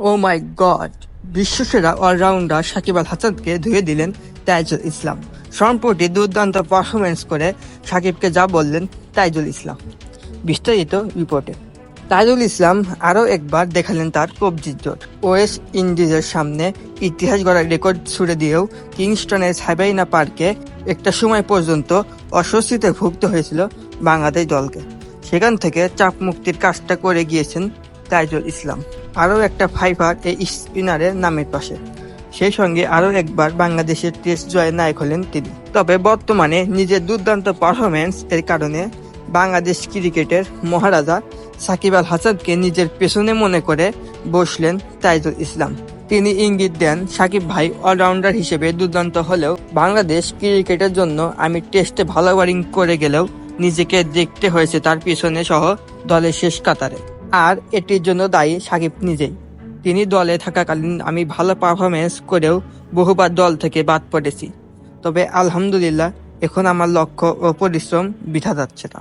O my god. বিশ্বসেরা allrounder Shakib Al হাসানকে ধুয়ে দিলেন তাইজুল ইসলাম। সম্প্রতি দুর্দান্ত পারফরমেন্স করে সাকিবকে যা বললেন তাইজুল ইসলাম। বিস্তারিত রিপোর্টে। তাইজুল ইসলাম আরও একবার দেখালেন তার কবজির জোর ওয়েস্ট ইন্ডিজের সামনে ইতিহাস গড়ার রেকর্ড ছুড়ে দিয়েও কিংস্টনের সাইবাইনা পার্কে একটা সময় পর্যন্ত অস্বস্তিতে ভুগতে হয়েছিল বাংলাদেশ দলকে। সেখান থেকে চাপ মুক্তির কাজটা করে গিয়েছেন তাইজুল ইসলাম। আরও একটা ফাইভার এই স্পিনারের নামের পাশে। সেই সঙ্গে আরও একবার বাংলাদেশের টেস্ট জয়ের নায়ক হলেন তিনি। তবে বর্তমানে নিজের দুর্দান্ত পারফরমেন্স এর কারণে বাংলাদেশ ক্রিকেটের মহারাজা সাকিব আল হাসানকে নিজের পেছনে মনে করে বসলেন তাইজুল ইসলাম। তিনি ইঙ্গিত দেন, সাকিব ভাই অলরাউন্ডার হিসেবে দুর্দান্ত হলেও বাংলাদেশ ক্রিকেটের জন্য আমি টেস্টে ভালো বোলিং করে গেলেও নিজেকে দেখতে হয়েছে তার পিছনে সহ দলের শেষ কাতারে। আর এটির জন্য দায়ী সাকিব নিজেই। তিনি দলে থাকাকালীন আমি ভালো পারফরমেন্স করেও বহুবার দল থেকে বাদ পড়েছি। তবে আলহামদুলিল্লাহ, এখন আমার লক্ষ্য ও পরিশ্রম বিধা যাচ্ছে না।